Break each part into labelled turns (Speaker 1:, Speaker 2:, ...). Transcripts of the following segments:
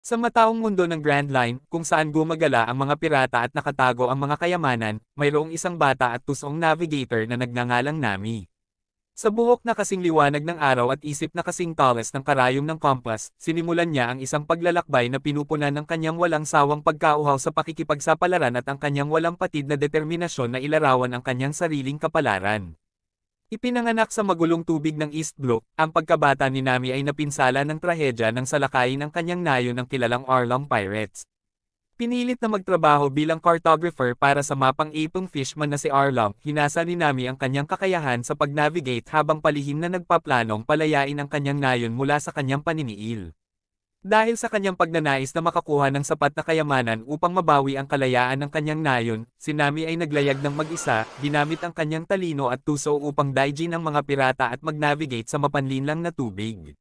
Speaker 1: Sa mataong mundo ng Grand Line, kung saan gumagala ang mga pirata at nakatago ang mga kayamanan, mayroong isang bata at tusong navigator na nagngangalang Nami. Sa buhok na kasing liwanag ng araw at isip na kasing talas ng karayom ng kompas, sinimulan niya ang isang paglalakbay na pinupunan ng kanyang walang sawang pagkauhaw sa pakikipagsapalaran at ang kanyang walang patid na determinasyon na ilarawan ang kanyang sariling kapalaran. Ipinanganak sa magulong tubig ng East Block, ang pagkabata ni Nami ay napinsala ng trahedya ng salakayin ng kanyang nayo ng kilalang Arlong Pirates. Pinilit na magtrabaho bilang cartographer para sa mapang ipong fishman na si Arlong, hinasa ni Nami ang kanyang kakayahan sa pag-navigate habang palihim na nagpaplanong palayain ang kanyang nayon mula sa kanyang paniniil. Dahil sa kanyang pagnanais na makakuha ng sapat na kayamanan upang mabawi ang kalayaan ng kanyang nayon, si Nami ay naglayag ng mag-isa, ginamit ang kanyang talino at tuso upang daijin ang mga pirata at mag-navigate sa mapanlinlang na tubig.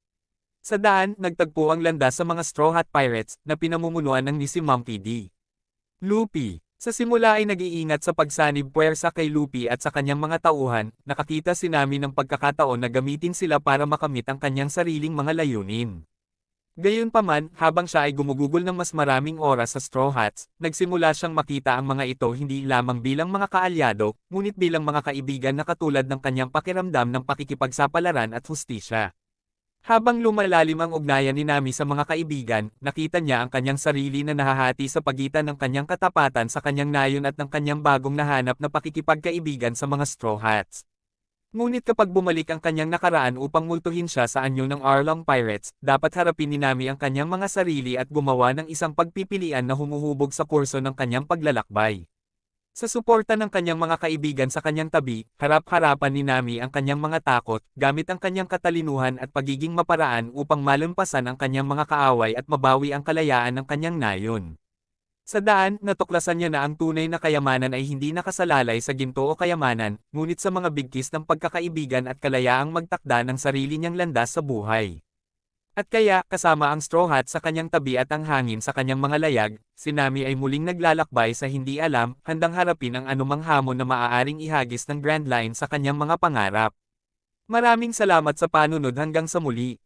Speaker 1: Sa daan, nagtagpo ang landas sa mga Straw Hat Pirates na pinamumunuan ng ni si Monkey D. Luffy. Sa simula ay nag-iingat sa pagsanib puwersa kay Luffy at sa kanyang mga tauhan, nakakita si Nami ng pagkakataon na gamitin sila para makamit ang kanyang sariling mga layunin. Gayunpaman, habang siya ay gumugugol ng mas maraming oras sa Straw Hats, nagsimula siyang makita ang mga ito hindi lamang bilang mga kaalyado, ngunit bilang mga kaibigan na katulad ng kanyang pakiramdam ng pakikipagsapalaran at hustisya. Habang lumalalim ang ugnayan ni Nami sa mga kaibigan, nakita niya ang kanyang sarili na nahahati sa pagitan ng kanyang katapatan sa kanyang nayon at ng kanyang bagong nahanap na pakikipagkaibigan sa mga Straw Hats. Ngunit kapag bumalik ang kanyang nakaraan upang multuhin siya sa anyo ng Arlong Pirates, dapat harapin ni Nami ang kanyang mga sarili at gumawa ng isang pagpipilian na humuhubog sa kurso ng kanyang paglalakbay. Sa suporta ng kanyang mga kaibigan sa kanyang tabi, harap-harapan ni Nami ang kanyang mga takot, gamit ang kanyang katalinuhan at pagiging maparaan upang malampasan ang kanyang mga kaaway at mabawi ang kalayaan ng kanyang nayon. Sa daan, natuklasan niya na ang tunay na kayamanan ay hindi nakasalalay sa ginto o kayamanan, ngunit sa mga bigkis ng pagkakaibigan at kalayaang magtakda ng sarili niyang landas sa buhay. At kaya, kasama ang Straw Hat sa kanyang tabi at ang hangin sa kanyang mga layag, si Nami ay muling naglalakbay sa hindi alam, handang harapin ang anumang hamon na maaaring ihagis ng Grand Line sa kanyang mga pangarap. Maraming salamat sa panunod hanggang sa muli.